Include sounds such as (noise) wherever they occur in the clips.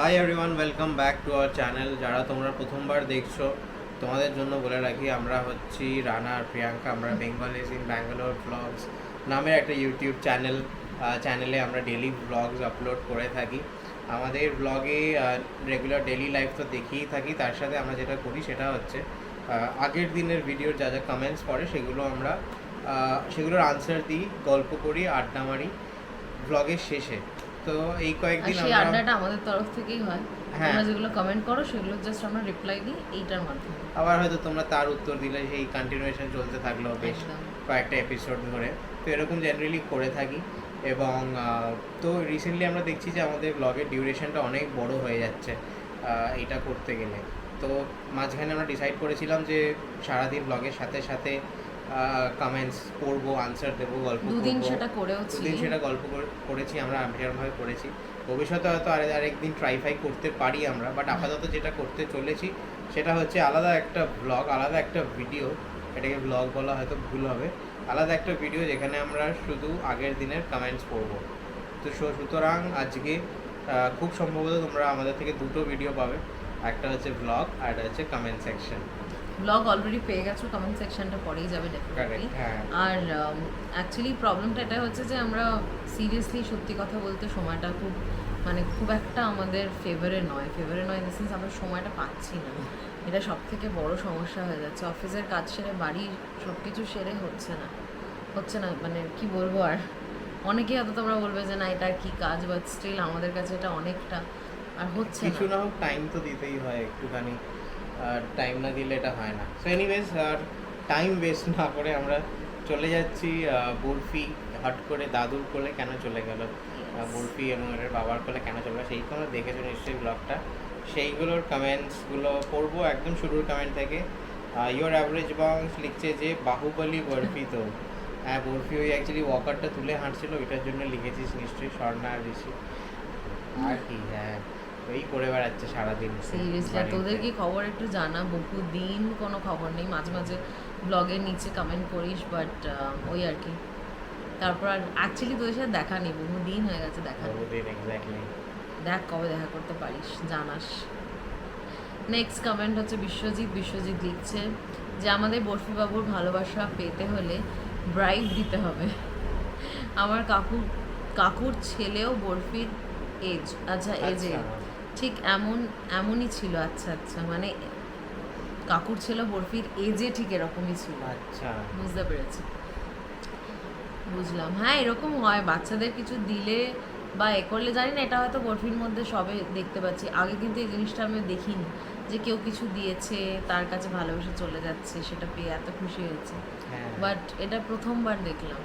Hi everyone welcome back to our channel যারা তোমরা প্রথমবার দেখছ, তোমাদের জন্য বলে রাখি, আমরা হচ্ছি রানা আর প্রিয়াঙ্কা। আমরা বেঙ্গলিজ ইন ব্যাঙ্গালোর ব্লগস নামের একটা ইউটিউব চ্যানেল চ্যানেলে আমরা ডেলি ব্লগস আপলোড করে থাকি। আমাদের ব্লগে রেগুলার ডেলি লাইফ তো দেখেই থাকি। তার সাথে আমরা যেটা করি সেটা হচ্ছে আগের দিনের ভিডিওর যা যা কমেন্টস পড়ে, সেগুলো আমরা সেগুলোর আনসার দিই, গল্প করি, আড্ডা মারি ব্লগের শেষে। তো এই কয়েকদিন আমরা আড্ডাটা আমাদের তরফ থেকেই হয়। হ্যাঁ। তোমরা যেগুলো কমেন্ট করো সেগুলো জাস্ট আমরা রিপ্লাই দিই এইটার মাধ্যমে। আবার হয়তো তোমরা তার উত্তর দিলে সেই কন্টিনিউয়েশন চলতে থাকল বেশ কয়েকটা এপিসোড ধরে। তো এরকম জেনারেলি করে থাকি। এবং তো রিসেন্টলি আমরা দেখছি যে আমাদের ব্লগের ডিউরেশনটা অনেক বড় হয়ে যাচ্ছে এটা করতে গেলে। তো মাঝখানে আমরা ডিসাইড করেছিলাম যে সারাদিন ব্লগের সাথে সাথে কমেন্টস পড়ব আনসার দেবো গল্প দুদিন সেটা করেও দুদিন সেটা গল্প করেছি আমরা সেরকমভাবে করেছি। ভবিষ্যতে হয়তো আর আরেকদিন ট্রাইফাই করতে পারি আমরা বাট আপাতত যেটা করতে চলেছি সেটা হচ্ছে আলাদা একটা ব্লগ আলাদা একটা ভিডিও এটাকে ব্লগ বলা হয়তো ভুল হবে। আলাদা একটা ভিডিও যেখানে আমরা শুধু আগের দিনের কমেন্টস পড়ব। তো সুতরাং আজকে খুব সম্ভবত তোমরা আমাদের থেকে দুটো ভিডিও পাবে একটা হচ্ছে ব্লগ আর একটা হচ্ছে কমেন্ট সেকশন ব্লগ অলরেডি পেয়ে গেছো কমেন্ট সেকশনটা পরেই যাবে ডেফিনেটলি হ্যাঁ। আর অ্যাকচুয়ালি প্রবলেমটা এটা হচ্ছে যে আমরা সিরিয়াসলি সত্যি কথা বলতে সময়টা খুব মানে খুব একটা আমাদের ফেভারে নয়। ফেভারে নয় ইন দ্য সেন্স আমরা সময়টা পাচ্ছি না। এটা সব থেকে বড় সমস্যা হয়ে যাচ্ছে। অফিসের কাজ সেরে বাড়ির সব কিছু সেরে হচ্ছে না। হচ্ছে না মানে কি বলব আর? অনেকেই হয়তো তোমরা বলবে যে না এটা কি কাজ বাট স্টিল আমাদের কাছে এটা অনেকটা আর হচ্ছে কিছু না হোক টাইম তো দিতেই হয় একটুখানি। টাইম না দিলে এটা হয় না। সো এনিওয়েজ আর টাইম ওয়েস্ট না করে আমরা চলে যাচ্ছি বরফি হট করে দাদুর কোলে কেন চলে গেল? বরফি এবং এর বাবার কোলে কেন চলে গেল? সেই তোমরা দেখেছ নিশ্চয়ই ব্লগটা সেইগুলোর কমেন্টসগুলো পড়ব একদম শুরুর কমেন্ট থেকে। ইয়োর অ্যাভারেজ বাউন্স লিখছে যে বাহুবলী বরফি তো। হ্যাঁ বরফি ওই অ্যাকচুয়ালি ওয়াকারটা তুলে হাঁটছিল ওইটার জন্য লিখেছিস নিশ্চয়ই স্বর্ণা আর ঋষি। আর কি হ্যাঁ। ওই করে বেড়াচ্ছে সারাদিন। সিরিয়াসলি তোদের কি খবর? একটু জানা কোনো খবর নেই। মাঝে মাঝে ব্লগের নিচে কমেন্ট করিস বাট ওই আর কি। তারপর আর অ্যাকচুয়ালি তোদের সাথে দেখা নেই হয়ে গেছে দেখা। বহুদিন এক্স্যাক্টলি দেখ কবে দেখা করতে পারিস জানাস। নেক্সট কমেন্ট হচ্ছে বিশ্বজিৎ বিশ্বজিৎ লিখছে যে আমাদের বরফি বাবুর ভালোবাসা পেতে হলে ব্রাইড দিতে হবে। আমার কাকু কাকুর ছেলেও বরফির এজ আচ্ছা এজে ঠিক এমন এমনই ছিল। আচ্ছা আচ্ছা মানে কাকুর ছিল বরফির এজে ঠিক এরকমই ছিল। আচ্ছা। বুঝতে পেরেছি। বুঝলাম। হ্যাঁ এরকম হয়। বাচ্চাদের কিছু দিলে বা এ করলে জানি না এটা হয়তো বরফির মধ্যে সবে দেখতে পাচ্ছি। আগে কিন্তু এই জিনিসটা আমি দেখিনি যে কেউ কিছু দিয়েছে তার কাছে ভালোবেসে চলে যাচ্ছে সেটা পেয়ে এত খুশি হয়েছে। হ্যাঁ। বাট এটা প্রথমবার দেখলাম।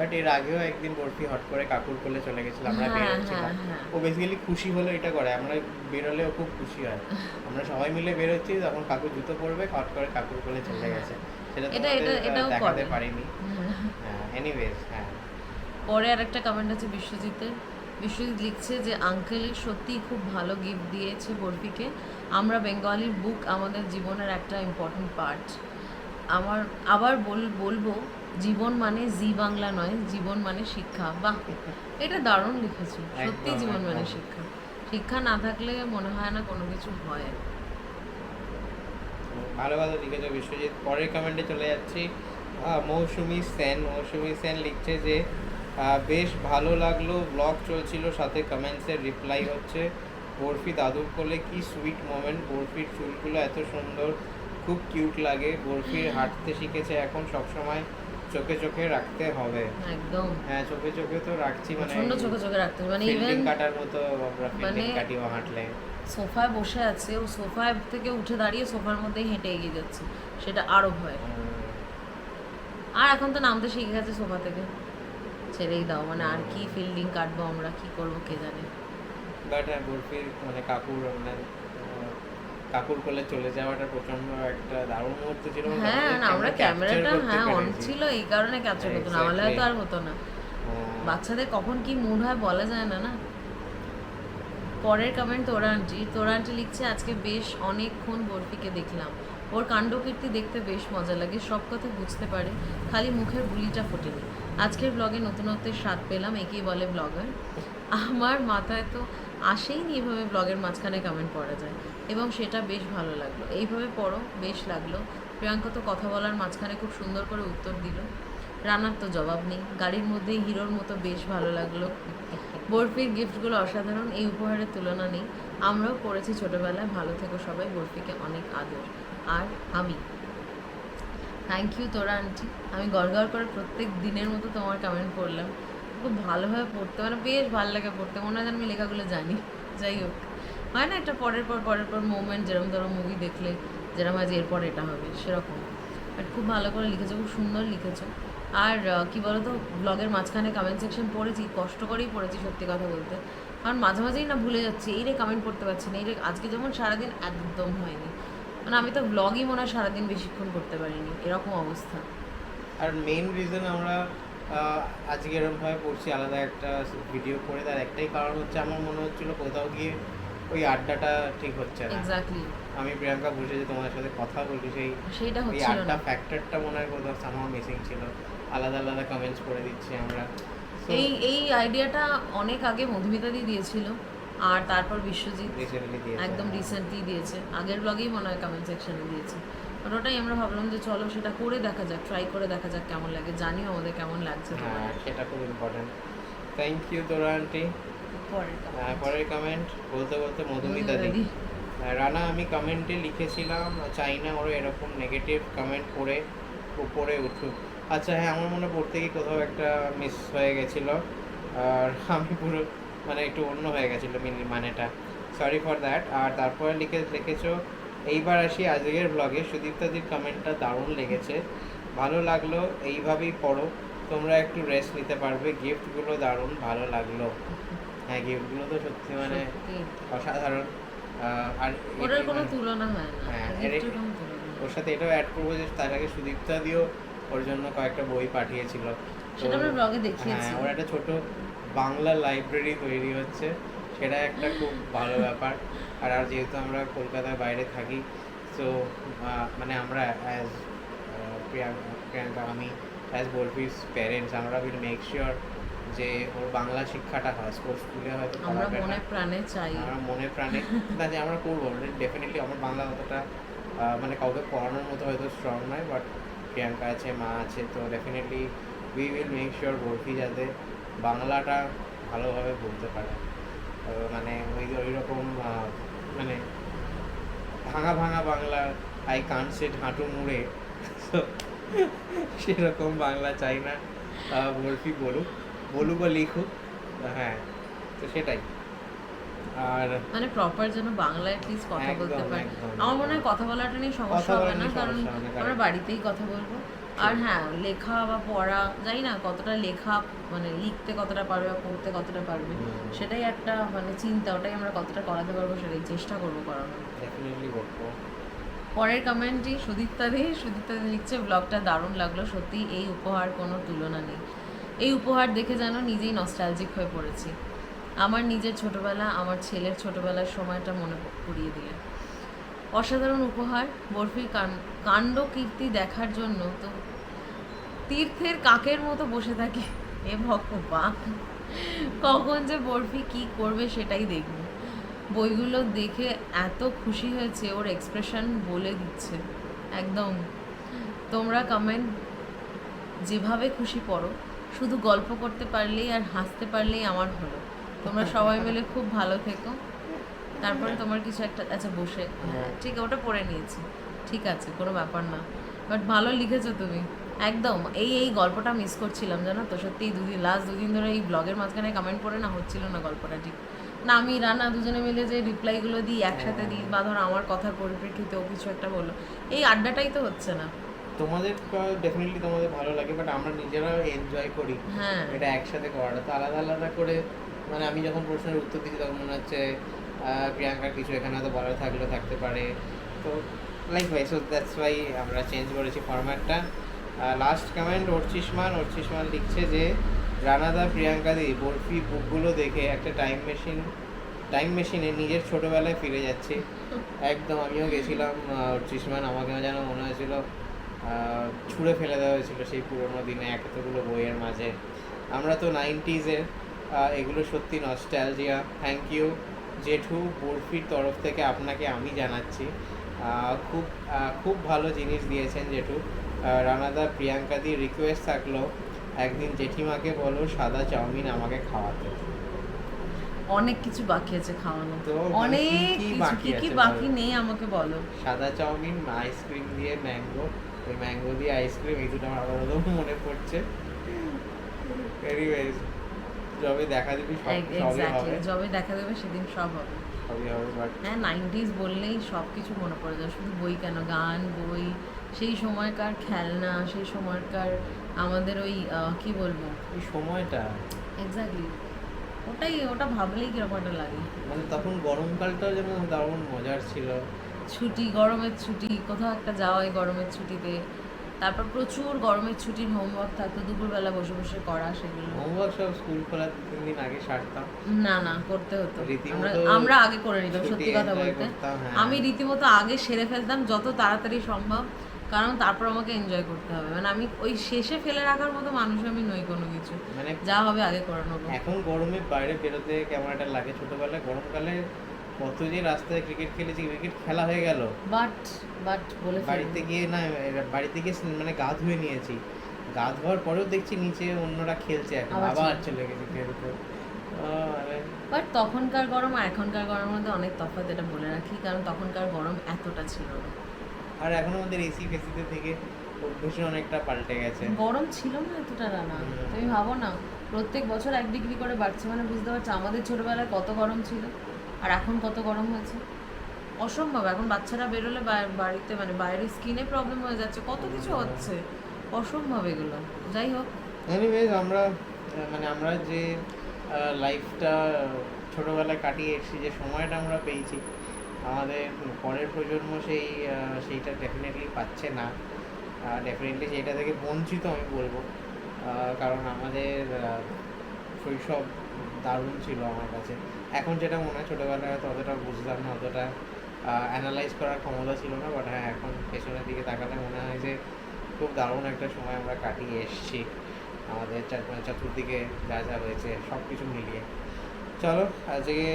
বাট এর আগেও একদিন বরফি হট করে কাকুর কোলে চলে গেছিল আমরা হ্যাঁ, বেরোচ্ছিলাম। হ্যাঁ, হ্যাঁ। ও বেসিক্যালি খুশি হলে এটা করে আমরা বেরোলেও খুব খুশি হয়। (laughs) আমরা সবাই মিলে বেরোচ্ছি তখন কাকু জুতো পরবে হট করে কাকুর কোলে চলে গেছে। সেটা এটা- এটা- এটাও দেখাতে। পারিনি। (laughs) এনিওয়েজ হ্যাঁ। পরে আর একটা কমেন্ট আছে বিশ্বজিতের। বিশ্বজিৎ লিখছে যে আঙ্কেল সত্যিই খুব ভালো গিফট দিয়েছে বরফিকে। আমরা বেঙ্গলির বুক আমাদের জীবনের একটা ইম্পর্টেন্ট পার্ট আমার আবার বল বলব জীবন মানে জি বাংলা নয় জীবন মানে শিক্ষা। বাহ! এটা দারুণ লিখেছো। সত্যি জীবন মানে শিক্ষা। শিক্ষা না থাকলে মনে হয় না কোনো কিছু হয়। ভালো ভালো লিখেছো। বিশ্বজিৎ পরের কমেন্টে চলে যাচ্ছি। মৌসুমি সেন। মৌসুমি সেন লিখছে যে বেশ ভালো লাগল। ব্লগ চলছিল সাথে কমেন্টসের রিপ্লাই হচ্ছে। বরফি দাদুর কোলে কি সুইট মোমেন্ট বরফির চুলগুলো এত সুন্দর। খুব কিউট লাগে। বরফির হাঁটতে শিখেছে এখন সবসময় চোখে চোখে রাখতে হবে। একদম। হ্যাঁ চোখে চোখে তো রাখছি মানে প্রচণ্ড চোখে চোখে রাখতে মানে ইভেন কাটার মতো আমরা ফিল্ডিং মানে- কাটিও হাঁটলে। সোফায় বসে আছে ও সোফায় থেকে উঠে দাঁড়িয়ে সোফার মধ্যেই হেঁটে এগিয়ে যাচ্ছে। সেটা আরও ভয়। আর এখন তো নামতে শিখে গেছে সোফা থেকে। ছেড়েই দাও মানে আর কি ফিল্ডিং কাটবো আমরা কি করব কে জানে। বাট হ্যাঁ বরফির মানে কাকুর মানে কাকুর কোলে চলে যাওয়াটা প্রচণ্ড একটা দারুণ মুহূর্ত ছিল হ্যাঁ না, আমরা ক্যামেরাটা হ্যাঁ অন ছিল এই কারণে ক্যাপচার করতো না নাহলে হয়তো আর হতো না। বাচ্চাদের কখন কি মুড হয় বলা যায় না না? পরের কমেন্ট তোরা আন্টি তোরা আন্টি লিখছে আজকে বেশ অনেকক্ষণ বরফিকে দেখলাম। ওর কাণ্ডকীর্তি দেখতে বেশ মজা লাগে সব কথা বুঝতে পারে খালি মুখের গুলিটা ফোটেনি। আজকের ব্লগে নতুনত্বের স্বাদ পেলাম, একেই বলে ব্লগার আমার মাথায় তো আসেই নি এভাবে ব্লগের মাঝখানে কমেন্ট পড়া যায়, এবং সেটা বেশ ভালো লাগল। এইভাবে পড়ো, বেশ লাগল। প্রিয়াঙ্কা তো কথা বলার মাঝখানে খুব সুন্দর করে উত্তর দিল। রানার তো জবাব নেই। গাড়ির মধ্যে হিরোর মতো বেশ ভালো লাগল। বরফির গিফটগুলো অসাধারণ, এই উপহারের তুলনা নেই। আমরাও পড়েছি ছোটবেলায়। ভালো থেকো সবাই, বরফিকে অনেক আদর। আর আমি থ্যাংক ইউ তোরা আন্টি। আমি গড়গড় করে প্রত্যেক দিনের মতো তোমার কমেন্ট পড়লাম। খুব ভালোভাবে পড়তে মানে বেশ ভালো লাগে পড়তে। মনে হয় আমি লেখাগুলো জানি। যাই হোক। হয় না একটা পরের পর পরের পর মোমেন্ট যেরকম ধরো মুভি দেখলে, যেরকম আজ এরপর এটা হবে, সেরকম। বাট খুব ভালো করে লিখেছো, খুব সুন্দর লিখেছো। আর কি বলতো ব্লগের মাঝখানে কমেন্ট সেকশন পড়েছি, কষ্ট করেই পড়েছি সত্যি কথা বলতে। কারণ মাঝে মাঝেই না ভুলে যাচ্ছি। এই রে কমেন্ট পড়তে পারছি না। এই রে আজকে যেমন সারাদিন একদম হয়নি। মানে আমি তো ব্লগই মনে হয় সারাদিন বেশিক্ষণ করতে পারিনি এরকম অবস্থা। আর মেইন রিজন আমরা আজকে এরকমভাবে পড়ছি আলাদা একটা ভিডিও করে তার একটাই কারণ হচ্ছে আমার মনে হচ্ছিল কোথাও গিয়ে ওই আড্ডাটা ঠিক হচ্ছে না। এক্স্যাক্টলি আমি প্রিয়াঙ্কা বসে যে তোমার সাথে কথা বলি সেই সেইটা ওই হচ্ছিল আড্ডা ফ্যাক্টরটা মনে হয় কোথাও সামাও মিসিং ছিল। আলাদা আলাদা কমেন্টস করে দিচ্ছি আমরা। এই এই আইডিয়াটা অনেক আগে মধুমিতাদি দিয়েছিল। আর তারপর বিশ্বজিৎ একদম হ্যাঁ। রিসেন্টলি দিয়েছে। আগের ব্লগেই মনে হয় কমেন্ট সেকশনে দিয়েছে। আর ওটাই আমরা ভাবলাম যে চলো সেটা করে দেখা যাক ট্রাই করে দেখা যাক কেমন লাগে। জানিও আমাদের কেমন লাগছে হ্যাঁ সেটা খুব ইম্পর্টেন্ট থ্যাংক ইউ তোরা আন্টি পরের কমেন্ট বলতে বলতে মধুমিতা দি। মধুমিতাদি। রানা আমি কমেন্টে লিখেছিলাম চাই না ওরা এরকম নেগেটিভ কমেন্ট করে উপরে উঠুক। আচ্ছা হ্যাঁ আমার মনে হয় পড়তে গিয়ে কোথাও একটা মিস হয়ে গেছিল। আর আমি পুরো মানে একটু অন্য হয়ে গেছিল মিনি মানেটা। সরি ফর দ্যাট আর তারপরে লিখে লিখেছো এইবার আসি আজকের ব্লগে সুদীপ্তাদির কমেন্টটা দারুণ লেগেছে। ভালো লাগল এইভাবেই পড়ো। তোমরা একটু রেস্ট নিতে পারবে। গিফটগুলো দারুণ ভালো লাগল। হ্যাঁ গিফটগুলো তো সত্যি মানে অসাধারণ। আর ওটার কোনো মানে- তুলনা হয় না। হ্যাঁ, কোনো তুলনা নেই। ওর সাথে এটাও অ্যাড করব যে তার আগে সুদীপ্তা দিও ওর জন্য কয়েকটা বই পাঠিয়েছিল। সেটা আমরা ব্লগে দেখিয়েছি। হ্যাঁ ওর একটা ছোট বাংলা লাইব্রেরি তৈরি হচ্ছে। সেটা একটা খুব ভালো ব্যাপার। আর আর যেহেতু আমরা কলকাতার বাইরে থাকি সো মানে আমরা অ্যাজ প্রিয়াঙ্কা আমি অ্যাজ বরফিস প্যারেন্টস আমরা উইল মেক শিওর যে ওর বাংলা শিক্ষাটা হয় স্পোর্টস স্কুলে হয়তো আমরা মনে প্রাণে চাই। আমরা মনে প্রাণে না যে আমরা করব। ডেফিনেটলি আমার বাংলা অতটা মানে কাউকে পড়ানোর মতো হয়তো স্ট্রং নয় বাট প্রিয়াঙ্কা আছে মা আছে তো definitely we will make sure Barfi যাতে বাংলাটা ভালোভাবে বলতে পারে। মানে ওই ওই রকম মানে ভাঙা ভাঙা বাংলা আই কান সেট হাঁটু মুড়ে সেরকম বাংলা চাই না। বরফি বলুক বলুক বা লিখুক হ্যাঁ তো সেটাই। আর মানে প্রপার যেন বাংলায় প্লিজ কথা বলতে পারে। আমার মনে হয় কথা বলাটা নিয়ে সমস্যা হবে না কারণ আমরা বাড়িতেই কথা বলব। আর হ্যাঁ লেখা বা পড়া জানি না কতটা লেখা মানে লিখতে কতটা পারবে বা পড়তে কতটা পারবে সেটাই একটা মানে চিন্তা ওটাই আমরা কতটা করাতে পারব সেটাই চেষ্টা করব করানোর। ডেফিনেটলি পরের কমেন্টটি সুদীপ্তা দে সুদীপ্তা দে লিখছে ব্লগটা দারুণ লাগল সত্যি এই উপহার কোনো তুলনা নেই। এই উপহার দেখে যেন নিজেই নস্টালজিক হয়ে পড়েছি। আমার নিজের ছোটবেলা আমার ছেলের ছোটবেলার সময়টা মনে করিয়ে দিলে। অসাধারণ উপহার, বরফির কাণ্ড কীর্তি দেখার জন্য তো তীর্থের কাকের মতো বসে থাকি। এ ভগবান। কখন যে বরফি কি করবে সেটাই দেখব। বইগুলো দেখে এত খুশি হয়েছে, ওর এক্সপ্রেশন বলে দিচ্ছে। একদম। তোমরা কমেন্ট যেভাবে খুশি পড়ো, শুধু গল্প করতে পারলেই আর হাসতে পারলেই আমার হলো। তোমরা সবাই মিলে খুব ভালো থেকো। তারপরে তোমার কিছু একটা আচ্ছা বসে। হ্যাঁ। ঠিক ওটা পড়ে নিয়েছি। ঠিক আছে কোনো ব্যাপার না। বাট ভালো লিখেছো তুমি। একদম এই এই গল্পটা মিস করছিলাম জানো তো? সত্যি দুদিন লাস্ট দুদিন ধরে এই ব্লগের মাঝখানে কমেন্ট পড়ে না হচ্ছিল না গল্পটা ঠিক। না আমি রানা দুজনে মিলে যে রিপ্লাইগুলো দিই একসাথে দিই বা ধর আমার কথার পরিপ্রেক্ষিতে ও কিছু একটা বলল এই আড্ডাটাই তো হচ্ছে না। তোমাদের ডেফিনেটলি তোমাদের ভালো লাগে বাট আমরা নিজেরাও এনজয় করি। হ্যাঁ। এটা একসাথে করাটা। তো আলাদা আলাদা করে মানে আমি যখন প্রশ্নের উত্তর দিচ্ছি তখন মনে হচ্ছে প্রিয়াঙ্কার কিছু এখানে হয়তো বলার থাকলেও থাকতে পারে। তো লাইক ভাই সো দ্যাটস ওয়াই আমরা চেঞ্জ করেছি ফরম্যাটটা লাস্ট কমেন্ট অর্চিসমান অর্চিসমান লিখছে যে, রানাদা, প্রিয়াঙ্কা দি, বরফি বুকগুলো দেখে একটা টাইম মেশিন টাইম মেশিনে নিজের ছোটোবেলায় ফিরে যাচ্ছি। একদম আমিও গেছিলাম অর্চিসমান আমাকেও যেন মনে হয়েছিল ছুঁড়ে ফেলে দেওয়া হয়েছিল সেই পুরোনো দিনে এতগুলো বইয়ের মাঝে। আমরা তো নাইনটিজের এগুলো সত্যি নস্টালজিয়া থ্যাংক ইউ জেঠু বরফির তরফ থেকে আপনাকে আমি জানাচ্ছি। খুব খুব ভালো জিনিস দিয়েছেন জেঠু। রানাদা প্রিয়াঙ্কাদি রিকোয়েস্ট থাকল একদিন জেঠিমাকে বলো সাদা চাউমিন আমাকে খাওয়াতে। অনেক কিছু বাকি আছে খাওয়ানো তো মানে অনেক কি কি বাকি? নেই আমাকে বলো। সাদা চাউমিন আইসক্রিম দিয়ে ম্যাঙ্গো ওই ম্যাঙ্গো দিয়ে আইসক্রিম এই দুটো আমার মনে পড়ছে। (laughs) এনিওয়েজ যবে দেখা দিবি এক্স্যাক্টলি যবে দেখা দেবে সেদিন সব হবে। হ্যাঁ বললেই সব কিছু মনে পড়ে যায় শুধু বই কেন? গান বই সেই সময়কার খেলনা সেই সময়কার আমাদের ওই কি বলব? এই সময়টা। এক্স্যাক্টলি ওটাই ওটা ভাবলেই কীরকম একটা লাগে। মানে তখন গরমকালটাও যেন দারুণ মজার ছিল। ছুটি গরমের ছুটি কোথাও একটা যাওয়াই গরমের ছুটিতে। তারপর প্রচুর গরমের ছুটির হোমওয়ার্ক থাকতো দুপুরবেলা বসে বসে করা সেগুলো। হোমওয়ার্ক সব স্কুল খোলার তিন দিন আগে সারতাম। না না করতে হতো। আমরা আমরা আগে করে নিতাম সত্যি কথা বলতে। হ্যাঁ। আমি রীতিমতো আগে সেরে ফেলতাম যত তাড়াতাড়ি সম্ভব কারণ তারপর আমাকে এনজয় করতে হবে। মানে আমি ওই শেষে ফেলে রাখার মতো মানুষ আমি নই কোনো কিছু। মানে যা হবে আগে করে নেব। এখন গরমে বাইরে বেরোতে কেমন একটা লাগে? ছোটবেলায় গরমকালে কত যে রাস্তায় ক্রিকেট খেলেছি ক্রিকেট খেলা হয়ে গেল। বাট বাট বলে বাড়িতে গিয়ে না বাড়িতে গিয়ে মানে গা ধুয়ে নিয়েছি। গা ধোয়ার পরেও দেখছি নিচে অন্যরা খেলছে এখন আবার চলে। গেছি খেলতে বাট তখনকার গরম আর এখনকার গরমের মধ্যে অনেক তফাৎ এটা বলে রাখি কারণ তখনকার গরম এতটা ছিল না। আর এখন আমাদের এসি ফেসিতে থেকে অভ্যেসে অনেকটা পাল্টে গেছে। গরম ছিল না এতটা রানা। তুমি ভাবো না প্রত্যেক বছর এক ডিগ্রি করে বাড়ছে মানে বুঝতে পারছ আমাদের ছোটবেলায় কত গরম ছিল। আর এখন কত গরম হয়েছে? অসম্ভব, এখন বাচ্চারা বেরোলে বাড়িতে মানে বাইরে স্কিনে প্রবলেম হয়ে যাচ্ছে, কত কিছু হচ্ছে? অসম্ভব এগুলো, যাই হোক। এনিওয়েজ আমরা মানে আমরা যে লাইফটা ছোটোবেলায় কাটিয়ে এসেছি যে সময়টা আমরা পেয়েছি, আমাদের পরের প্রজন্ম সেই সেইটা ডেফিনেটলি পাচ্ছে না। ডেফিনেটলি সেইটা থেকে বঞ্চিত আমি বলব। কারণ আমাদের শৈশব দারুণ ছিল আমার কাছে। এখন যেটা মনে হয় ছোটোবেলায় হয়তো অতটা বুঝতাম না, অতটা অ্যানালাইজ করার ক্ষমতা ছিল না বাট হ্যাঁ এখন পেছনের দিকে তাকালে মনে হয় যে খুব দারুণ একটা সময় আমরা কাটিয়ে এসেছি। আমাদের চার মানে চতুর্দিকে যা যা হয়েছে সব কিছু মিলিয়ে। চলো, আজকে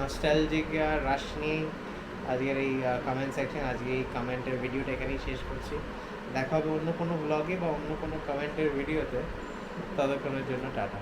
নস্টালজিক রাশ নিয়েই আজকের এই কমেন্ট সেকশন আজকে এই কমেন্টের ভিডিওটা এখানেই শেষ করছি। দেখা হবে অন্য কোনো ব্লগে বা অন্য কোনো কমেন্টের ভিডিওতে ততক্ষণের জন্য টাটা।